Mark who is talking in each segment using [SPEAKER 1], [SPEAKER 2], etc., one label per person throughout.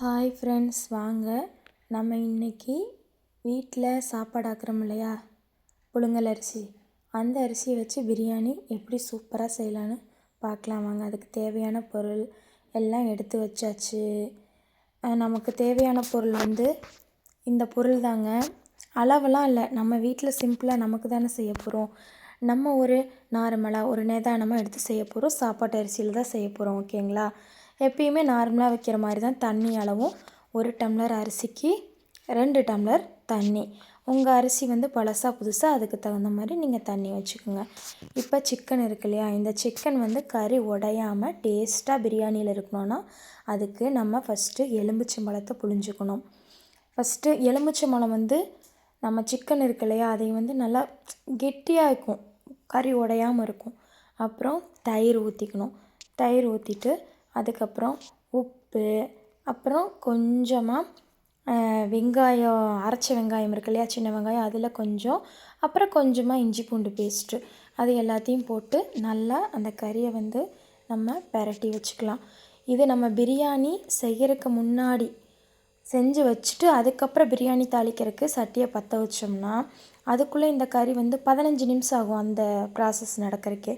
[SPEAKER 1] Hi friends வாங்க. நம்ம இன்றைக்கி வீட்டில் சாப்பாடு ஆக்குறோம் இல்லையா? புழுங்கல் அரிசி. அந்த அரிசியை வச்சு பிரியாணி எப்படி சூப்பராக செய்யலான்னு பார்க்கலாம். வாங்க அதுக்கு தேவையான பொருள் எல்லாம் எடுத்து வச்சாச்சு. நமக்கு தேவையான பொருள் வந்து இந்த பொருள் தாங்க. அளவெல்லாம் இல்லை. நம்ம வீட்டில் சிம்பிளாக நமக்கு தானே செய்ய போகிறோம் நம்ம ஒரு நார்மலாக ஒரு நிதானமாக எடுத்து செய்ய போகிறோம் சாப்பாட்டு அரிசியில் தான் செய்ய போகிறோம் ஓகேங்களா? எப்பயுமே நார்மலாக வைக்கிற மாதிரி தான் தண்ணி அளவும். ஒரு டம்ளர் அரிசிக்கு ரெண்டு டம்ளர் தண்ணி. உங்கள் அரிசி வந்து பழசாக புதுசாக அதுக்கு தகுந்த மாதிரி நீங்கள் தண்ணி வச்சுக்கோங்க. இப்போ சிக்கன் இருக்கு இல்லையா? இந்த சிக்கன் வந்து கறி உடையாமல் டேஸ்ட்டாக பிரியாணியில் இருக்கணும்னா அதுக்கு நம்ம ஃபஸ்ட்டு எலுமிச்சம்பழத்தை புழிஞ்சுக்கணும். ஃபஸ்ட்டு எலுமிச்சம்பழம் வந்து நம்ம சிக்கன் இருக்கு இல்லையா? அதை வந்து நல்லா கெட்டியாக இருக்கும். கறி உடையாமல் இருக்கும். அப்புறம் தயிர் ஊற்றிக்கணும் தயிர் ஊற்றிட்டு அதுக்கப்புறம் உப்பு அப்புறம் கொஞ்சமாக வெங்காயம் அரைச்ச வெங்காயம் இருக்கு இல்லையா சின்ன வெங்காயம் அதில் கொஞ்சம் அப்புறம் கொஞ்சமாக இஞ்சி பூண்டு பேஸ்ட்டு அது எல்லாத்தையும் போட்டு நல்லா அந்த கறியை வந்து நம்ம பெரட்டி வச்சுக்கலாம். இது நம்ம பிரியாணி செய்கிறதுக்கு முன்னாடி செஞ்சு வச்சுட்டு அதுக்கப்புறம் பிரியாணி தாளிக்கிறதுக்கு சட்டியை பற்ற வச்சோம்னா அதுக்குள்ளே இந்த கறி வந்து பதினஞ்சு நிமிஷம் ஆகும் அந்த ப்ராசஸ் நடக்கிறக்கே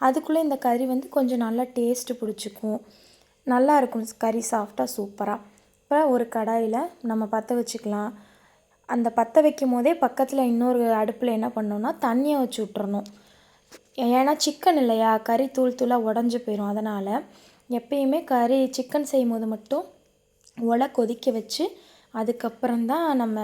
[SPEAKER 1] அதுக்குள்ளே இந்த கறி வந்து கொஞ்சம் நல்லா டேஸ்ட்டு பிடிச்சிக்கும். நல்லா இருக்கும் கறி சாஃப்டாக சூப்பராக இப்போ ஒரு கடாயில் நம்ம பற்ற வச்சுக்கலாம். அந்த பற்ற வைக்கும் போதே பக்கத்தில் இன்னொரு அடுப்பில் என்ன பண்ணோன்னா தண்ணியை வச்சு விட்றணும் ஏன்னா சிக்கன் இல்லையா? கறி தூள் தூளாக உடஞ்சி போயிடும் அதனால் எப்பயுமே கறி சிக்கன் செய்யும் போது மட்டும் ஒலை கொதிக்க வச்சு அதுக்கப்புறம் தான் நம்ம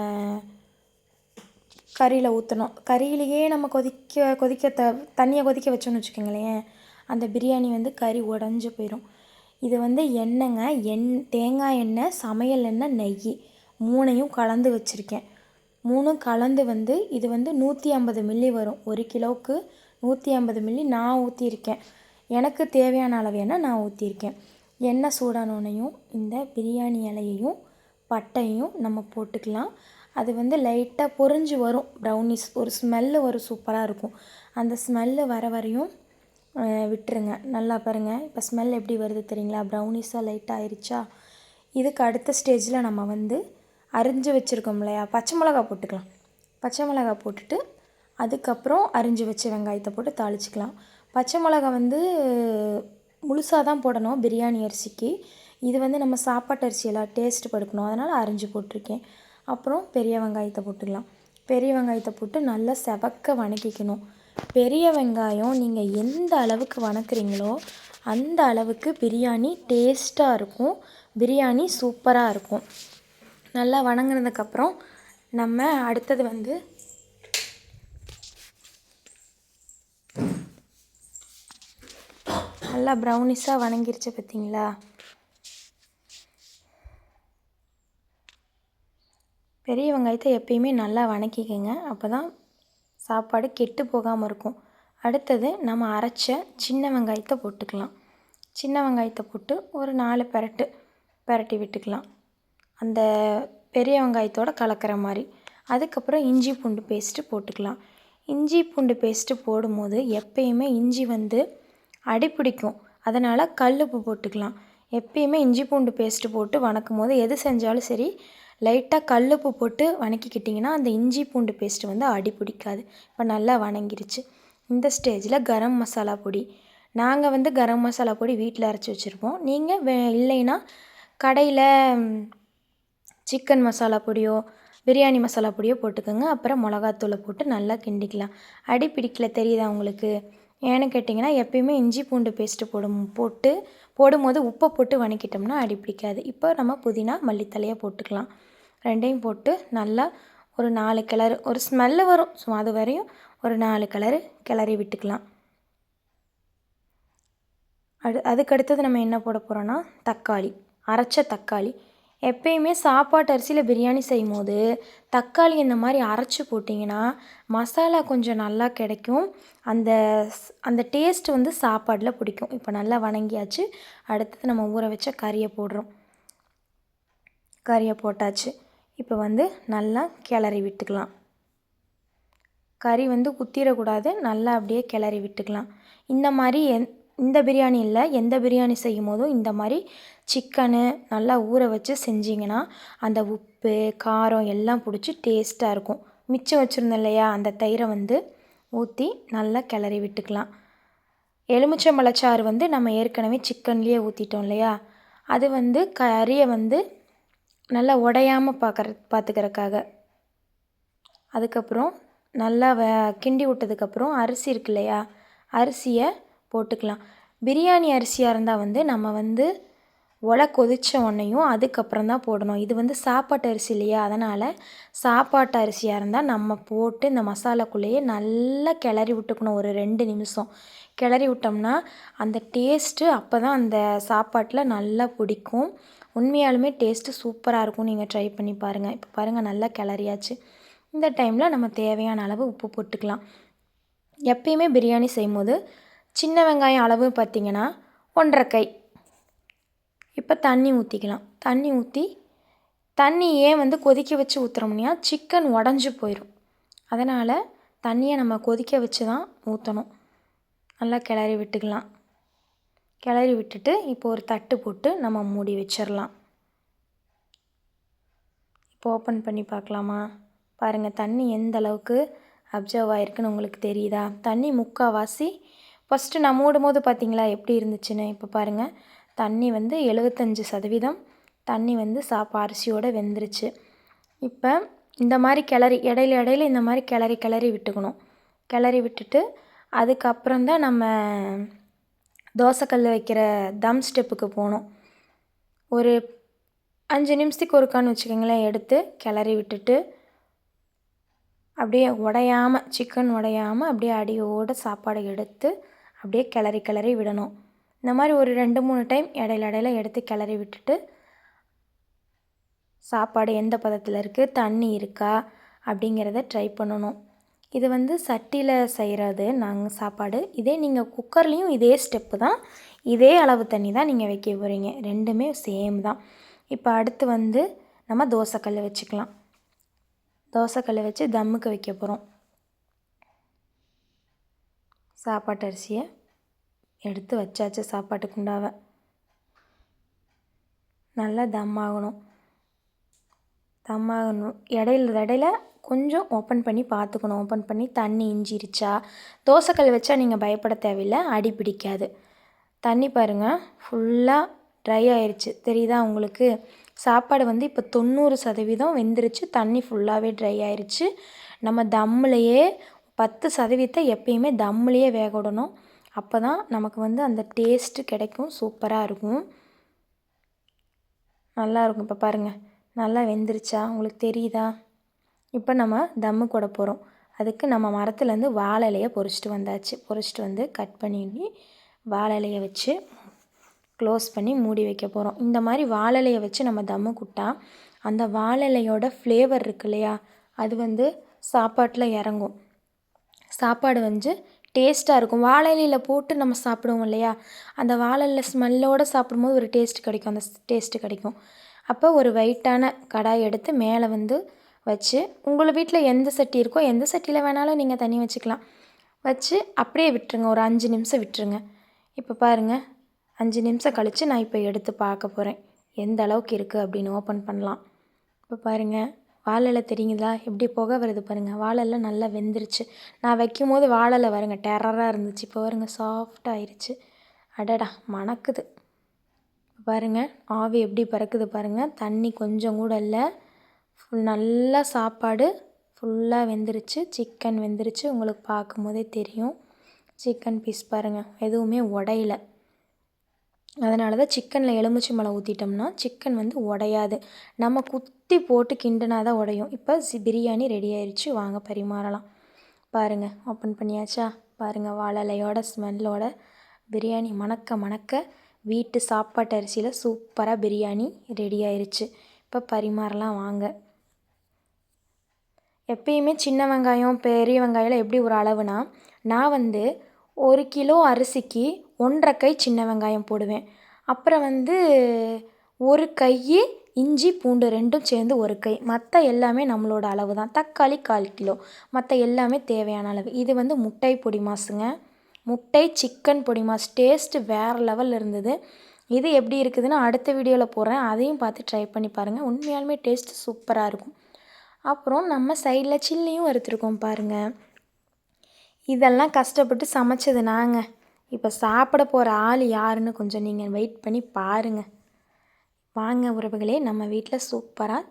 [SPEAKER 1] கறியில் ஊற்றணும் கறியிலேயே நம்ம கொதிக்க கொதிக்க த தண்ணியை கொதிக்க வச்சோன்னு வச்சுக்கோங்களேன் அந்த பிரியாணி வந்து கறி உடஞ்சி போயிடும் இது வந்து எண்ணெய்ங்க. எண் தேங்காய் எண்ணெய் சமையல் எண்ணெய் நெய். மூணையும் கலந்து வச்சுருக்கேன். மூணும் கலந்து வந்து இது வந்து நூற்றி ஐம்பது மில்லி வரும். ஒரு கிலோவுக்கு நூற்றி ஐம்பது மில்லி நான் ஊற்றியிருக்கேன் எனக்கு தேவையான அளவு எண்ணெய் நான் ஊற்றிருக்கேன் எண்ணெய் சூடானோனையும் இந்த பிரியாணி இலையையும் பட்டையும் நம்ம போட்டுக்கலாம். அது வந்து லைட்டாக பொறிஞ்சு வரும். ப்ரௌனிஸ் ஒரு ஸ்மெல்லு வரும். சூப்பராக இருக்கும். அந்த ஸ்மெல்லு வர வரையும் விட்டுருங்க. நல்லா பாருங்கள் இப்போ ஸ்மெல் எப்படி வருது தெரியுங்களா? ப்ரௌனிஸாக லைட்டாக ஆயிடுச்சா இதுக்கு அடுத்த ஸ்டேஜில் நம்ம வந்து அரிஞ்சு வச்சுருக்கோம் இல்லையா? பச்சை மிளகா போட்டுக்கலாம். பச்சை மிளகா போட்டுட்டு அதுக்கப்புறம் அரிஞ்சு வச்ச வெங்காயத்தை போட்டு தாளிச்சிக்கலாம். பச்சை மிளகா வந்து முழுசாக தான் போடணும் பிரியாணி அரிசிக்கு. இது வந்து நம்ம சாப்பாட்டு அரிசியெல்லாம் டேஸ்ட் படுக்கணும். அதனால் அரிஞ்சு போட்டிருக்கேன். அப்புறம் பெரிய வெங்காயத்தை போட்டுக்கலாம். பெரிய வெங்காயத்தை போட்டு நல்லா செவக்க வணக்கிக்கணும். பெரிய வெங்காயம் நீங்கள் எந்த அளவுக்கு வணக்குறீங்களோ அந்த அளவுக்கு பிரியாணி டேஸ்ட்டாக இருக்கும். பிரியாணி சூப்பராக இருக்கும். நல்லா வணங்கினதுக்கப்புறம் நம்ம அடுத்தது வந்து நல்லா ப்ரௌனிஸாக வணங்கிருச்சு பார்த்தீங்களா பெரிய வெங்காயத்தை எப்பயுமே நல்லா வணக்கிக்கங்க. அப்போ தான் சாப்பாடு கெட்டு போகாமல் இருக்கும். அடுத்தது நம்ம அரைச்ச சின்ன வெங்காயத்தை போட்டுக்கலாம். சின்ன வெங்காயத்தை போட்டு ஒரு நாலு பெரட்டு பெரட்டி விட்டுக்கலாம். அந்த பெரிய வெங்காயத்தோடு கலக்கிற மாதிரி. அதுக்கப்புறம் இஞ்சி பூண்டு பேஸ்ட்டு போட்டுக்கலாம். இஞ்சி பூண்டு பேஸ்ட்டு போடும்போது எப்பயுமே இஞ்சி வந்து அடிப்பிடிக்கும் அதனால் கல் உப்பு போட்டுக்கலாம். எப்பயுமே இஞ்சி பூண்டு பேஸ்ட்டு போட்டு வணக்கும் போது எது செஞ்சாலும் சரி லைட்டாக கல்லுப்பு போட்டு வணக்கிக்கிட்டிங்கன்னா அந்த இஞ்சி பூண்டு பேஸ்ட்டு வந்து அடி பிடிக்காது. இப்போ நல்லா வணங்கிருச்சு. இந்த ஸ்டேஜில் கரம் மசாலா பொடி. நாங்கள் வந்து கரம் மசாலா பொடி வீட்டில் அரைச்சி வச்சுருப்போம். நீங்கள் வே இல்லைன்னா கடையில் சிக்கன் மசாலா பொடியோ பிரியாணி மசாலா பொடியோ போட்டுக்கோங்க. அப்புறம் மிளகாத்தூளை போட்டு நல்லா கிண்டிக்கலாம். அடி பிடிக்கல தெரியுதா உங்களுக்கு? ஏன்னு கேட்டிங்கன்னா எப்பயுமே இஞ்சி பூண்டு பேஸ்ட்டு போடும் போட்டு போடும்போது உப்பை போட்டு வணக்கிட்டோம்னா அடி பிடிக்காது. இப்போ நம்ம புதினா மல்லித்தலையை போட்டுக்கலாம். ரெண்டையும் போட்டு நல்லா ஒரு நாலு கிளறு ஒரு ஸ்மெல்லு வரும். ஸோ அது வரையும் ஒரு நாலு கிளறு கிளறி விட்டுக்கலாம். அடு அதுக்கடுத்தது நம்ம என்ன போட போகிறோன்னா தக்காளி அரைச்ச தக்காளி. எப்பயுமே சாப்பாட்டு அரிசியில் பிரியாணி செய்யும் போது தக்காளி இந்த மாதிரி அரைச்சி போட்டிங்கன்னா மசாலா கொஞ்சம் நல்லா கிடைக்கும். அந்த அந்த டேஸ்ட் வந்து சாப்பாடில் பிடிக்கும். இப்போ நல்லா வணங்கியாச்சு. அடுத்தது நம்ம ஊற வச்ச கறியை போடுறோம். கறியை போட்டாச்சு. இப்போ வந்து நல்லா கிளறி விட்டுக்கலாம். கறி வந்து குத்திடக்கூடாது நல்லா அப்படியே கிளறி விட்டுக்கலாம். இந்த மாதிரி எந் இந்த பிரியாணி இல்லை எந்த பிரியாணி செய்யும் போதும் இந்த மாதிரி சிக்கனு நல்லா ஊற வச்சு செஞ்சிங்கன்னா அந்த உப்பு காரம் எல்லாம் பிடிச்சி டேஸ்ட்டாக இருக்கும். மிச்சம் வச்சுருந்தோம் இல்லையா அந்த தயிரை வந்து ஊற்றி நல்லா கிளறி விட்டுக்கலாம். எலுமிச்சம்பழச்சாறு வந்து நம்ம ஏற்கனவே சிக்கன்லேயே ஊற்றிட்டோம் இல்லையா அது வந்து கறியை வந்து நல்லா உடையாமல் பார்க்குற பார்த்துக்கறக்காக அதுக்கப்புறம் நல்லா வ கிண்டி விட்டதுக்கப்புறம் அரிசி இருக்கு இல்லையா அரிசியை போட்டுக்கலாம். பிரியாணி அரிசியாக இருந்தால் வந்து நம்ம வந்து ஒலை கொதித்த உடனேயும் அதுக்கப்புறம் தான் போடணும். இது வந்து சாப்பாட்டு அரிசி இல்லையா அதனால் சாப்பாட்டு அரிசியாக இருந்தால் நம்ம போட்டு இந்த மசாலாக்குள்ளேயே நல்லா கிளறி விட்டுக்கணும் ஒரு ரெண்டு நிமிஷம். கிளறி விட்டோம்னா அந்த டேஸ்ட்டு அப்போ தான் அந்த சாப்பாட்டில் நல்லா பிடிக்கும். உண்மையாலுமே டேஸ்ட்டு சூப்பராக இருக்கும். நீங்கள் ட்ரை பண்ணி பாருங்கள் இப்போ பாருங்கள் நல்லா கிளறியாச்சு. இந்த டைமில் நம்ம தேவையான அளவு உப்பு போட்டுக்கலாம். எப்பயுமே பிரியாணி செய்யும் போது சின்ன வெங்காயம் அளவு பார்த்திங்கன்னா ஒன்றரை கை. இப்போ தண்ணி ஊற்றிக்கலாம் தண்ணி ஊற்றி தண்ணி ஏன் வந்து கொதிக்க வச்சு ஊற்றுறோம்னா சிக்கன் உடஞ்சி போயிடும் அதனால் தண்ணியை நம்ம கொதிக்க வச்சு தான் ஊற்றணும் நல்லா கிளறி விட்டுக்கலாம். கிளறி விட்டுட்டு இப்போ ஒரு தட்டு போட்டு நம்ம மூடி வச்சிடலாம் இப்போ ஓப்பன் பண்ணி பார்க்கலாமா? பாருங்கள் தண்ணி எந்த அளவுக்கு அப்சர்வ் ஆகிருக்குன்னு உங்களுக்கு தெரியுதா? தண்ணி முக்கால்வாசி ஃபஸ்ட்டு நான் மூடும் போது பார்த்தீங்களா எப்படி இருந்துச்சுன்னு? இப்போ பாருங்கள் தண்ணி வந்து எழுபத்தஞ்சி சதவீதம் தண்ணி வந்து சாப்பா அரிசியோடு வெந்துருச்சு. இப்போ இந்த மாதிரி கிளறி இடையில இடையில இந்த மாதிரி கிளறி கிளறி விட்டுக்கணும். கிளறி விட்டுட்டு அதுக்கப்புறம் தான் நம்ம தோசைக்கல் வைக்கிற தம் ஸ்டெப்புக்கு போகணும். ஒரு அஞ்சு நிமிஷத்துக்கு ஒருக்கான்னு வச்சுக்கோங்களேன் எடுத்து கிளறி விட்டுட்டு அப்படியே உடையாமல் சிக்கன் உடையாமல் அப்படியே அடியோடு சாப்பாடு எடுத்து அப்படியே கிளறி கிளறி விடணும். இந்த மாதிரி ஒரு ரெண்டு மூணு டைம் இடையில இடையில எடுத்து கிளறி விட்டுட்டு சாப்பாடு எந்த பதத்தில் இருக்குது தண்ணி இருக்கா அப்படிங்கிறத ட்ரை பண்ணணும். இது வந்து சட்டியில் செய்கிறது நாங்கள் சாப்பாடு. இதே நீங்கள் குக்கர்லேயும் இதே ஸ்டெப்பு தான். இதே அளவு தண்ணி தான் நீங்கள் வைக்க போகிறீங்க ரெண்டுமே சேம் தான். இப்போ அடுத்து வந்து நம்ம தோசைக்கல் வச்சுக்கலாம். தோசைக்கல் வச்சு தம்முக்கு வைக்க போகிறோம் சாப்பாட்டு அரிசியை எடுத்து வச்சாச்சு சாப்பாட்டுக்குண்டாவை நல்லா தம் ஆகணும். தம்மாகணும். இடையில இடையில கொஞ்சம் ஓப்பன் பண்ணி பார்த்துக்கணும். ஓப்பன் பண்ணி தண்ணி இஞ்சிருச்சா? தோசைக்கல் வச்சா நீங்கள் பயப்பட தேவையில்லை. அடி பிடிக்காது. தண்ணி பாருங்கள் ஃபுல்லாக ட்ரை ஆயிடுச்சு தெரியுதா உங்களுக்கு? சாப்பாடு வந்து இப்போ தொண்ணூறு சதவீதம் வெந்துருச்சு. தண்ணி ஃபுல்லாகவே ட்ரை ஆயிடுச்சு நம்ம தம்முலையே பத்து சதவீதத்தை எப்பயுமே தம்முலையே வேக விடணும். அப்போ தான் நமக்கு வந்து அந்த டேஸ்ட்டு கிடைக்கும். சூப்பராக இருக்கும். நல்லாயிருக்கும் இப்போ பாருங்கள் நல்லா வெந்துருச்சா? உங்களுக்கு தெரியுதா? இப்போ நம்ம தம்மு கூட போகிறோம் அதுக்கு நம்ம மரத்துலேருந்து வாழை இலையை பொறிச்சிட்டு வந்தாச்சு. பொறிச்சிட்டு வந்து கட் பண்ணி வாழை இலையை வச்சு க்ளோஸ் பண்ணி மூடி வைக்க போகிறோம் இந்த மாதிரி வாழை இலையை வச்சு நம்ம தம்மு குட்டா அந்த வாழை இலையோட ஃப்ளேவர் இருக்கு இல்லையா? அது வந்து சாப்பாட்டில் இறங்கும். சாப்பாடு வந்து டேஸ்ட்டாக இருக்கும். வாழை இலையில் போட்டு நம்ம சாப்பிடுவோம் இல்லையா? அந்த வாழை இலை ஸ்மெல்லோடு சாப்பிடும்போது ஒரு டேஸ்ட் கிடைக்கும். அந்த டேஸ்ட்டு கிடைக்கும். அப்போ ஒரு வெயிட்டான கடாய் எடுத்து மேலே வந்து வச்சு உங்கள் வீட்டில் எந்த சட்டி இருக்கோ எந்த சட்டியில் வேணாலும் நீங்கள் தண்ணி வச்சுக்கலாம். வச்சு அப்படியே விட்டுருங்க ஒரு அஞ்சு நிமிஷம் விட்டுருங்க. இப்போ பாருங்கள் அஞ்சு நிமிஷம் கழித்து நான் இப்போ எடுத்து பார்க்க போகிறேன். எந்த அளவுக்கு இருக்குது அப்படின்னு ஓப்பன் பண்ணலாம். இப்போ பாருங்கள் வாழலை தெரியுங்களா எப்படி புகை வருது பாருங்கள் வாழெல்லாம் நல்லா வெந்துருச்சு. நான் வைக்கும் போது வாழலை வருங்க டெரராக இருந்துச்சு. இப்போ வருங்க சாஃப்டாக ஆயிடுச்சு அடடா மணக்குது. பாருங்கள் ஆவி எப்படி பறக்குது பாருங்கள் தண்ணி கொஞ்சம் கூட இல்லை. ஃபுல் நல்லா சாப்பாடு. ஃபுல்லாக வெந்துருச்சு. சிக்கன் வெந்துருச்சு. உங்களுக்கு பார்க்கும் போதே தெரியும். சிக்கன் பீஸ் பாருங்கள் எதுவுமே உடையல. அதனால தான் சிக்கனில் எலுமிச்சை மலை ஊற்றிட்டோம்னா சிக்கன் வந்து உடையாது. நம்ம குத்தி போட்டு கிண்டுனா தான் உடையும். இப்போ சி பிரியாணி ரெடி ஆயிடுச்சு வாங்க பரிமாறலாம். பாருங்கள் ஓப்பன் பண்ணியாச்சா? பாருங்கள் வாழலையோட ஸ்மெல்லோட பிரியாணி மணக்க மணக்க வீட்டு சாப்பாட்டு அரிசியில் சூப்பராக பிரியாணி ரெடி ஆயிடுச்சு இப்போ பரிமாறலாம் வாங்க. எப்பயுமே சின்ன வெங்காயம் பெரிய வெங்காயம்லாம் எப்படி ஒரு அளவுனா நான் வந்து ஒரு கிலோ அரிசிக்கு ஒன்றரை கை சின்ன வெங்காயம் போடுவேன். அப்புறம் வந்து ஒரு கை இஞ்சி பூண்டு ரெண்டும் சேர்ந்து ஒரு கை. மற்ற எல்லாமே நம்மளோட அளவு தான் தக்காளி கால் கிலோ. மற்ற எல்லாமே தேவையான அளவு. இது வந்து முட்டை பொடி மாசுங்க. முட்டை சிக்கன் பொடி மாஸ் டேஸ்ட்டு வேறு லெவலில் இருந்தது. இது எப்படி இருக்குதுன்னு அடுத்த வீடியோவில் போடுறேன். அதையும் பார்த்து ட்ரை பண்ணி பாருங்கள் உண்மையாலுமே டேஸ்ட்டு சூப்பராக இருக்கும். அப்புறம் நம்ம சைடில் சில்லியும் வறுத்துருக்கோம் பாருங்கள் இதெல்லாம் கஷ்டப்பட்டு சமைச்சது நாங்கள் இப்போ சாப்பிட போகிற ஆள் யாருன்னு கொஞ்சம் நீங்கள் வெயிட் பண்ணி பாருங்கள் வாங்க உறவுகளே நம்ம வீட்டில் சூப்பராக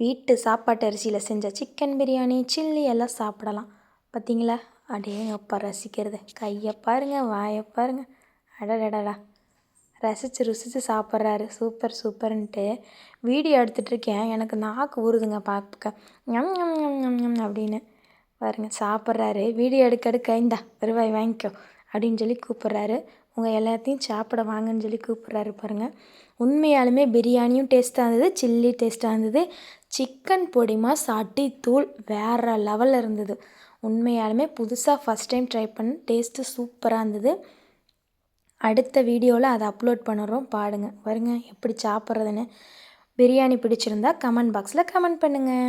[SPEAKER 1] வீட்டு சாப்பாட்டு அரிசியில் செஞ்ச சிக்கன் பிரியாணி சில்லி எல்லாம் சாப்பிடலாம். பார்த்தீங்களா அடேங்கப்பா ரசிக்கிறது. கையை பாருங்கள் வாயை பாருங்கள் அடடடடா ரசித்து ருசித்து சாப்பிட்றாரு. சூப்பர் சூப்பர்ன்ட்டு வீடியோ எடுத்துகிட்ருக்கேன் எனக்கு நாக்கு ஊறுதுங்க பார்க்க. ஞம் ஞம் ஞம் ஞம் ஞம் அப்படின்னு. பாருங்க சாப்பிட்றாரு. வீடியோ எடுக்க எடுக்க இந்தா வருவாய் வாங்கிக்கோ அப்படின்னு சொல்லி கூப்பிட்றாரு. உங்கள் எல்லாத்தையும் சாப்பிட வாங்கன்னு சொல்லி கூப்பிட்றாரு பாருங்கள் உண்மையாலுமே பிரியாணியும் டேஸ்ட்டாக இருந்தது சில்லி டேஸ்ட்டாக இருந்தது. சிக்கன் பொடிமா சாட்டி தூள் வேறு லெவலில் இருந்தது. உண்மையாலுமே புதுசாக ஃபஸ்ட் டைம் ட்ரை பண்ண. டேஸ்ட்டு சூப்பராக இருந்தது. அடுத்த வீடியோவில் அதை அப்லோட் பண்ணுறோம். பாடுங்க. வருங்க எப்படி சாப்பிட்றதுன்னு. பிரியாணி பிடிச்சிருந்தா கமெண்ட் பாக்ஸில் கமெண்ட் பண்ணுங்கள்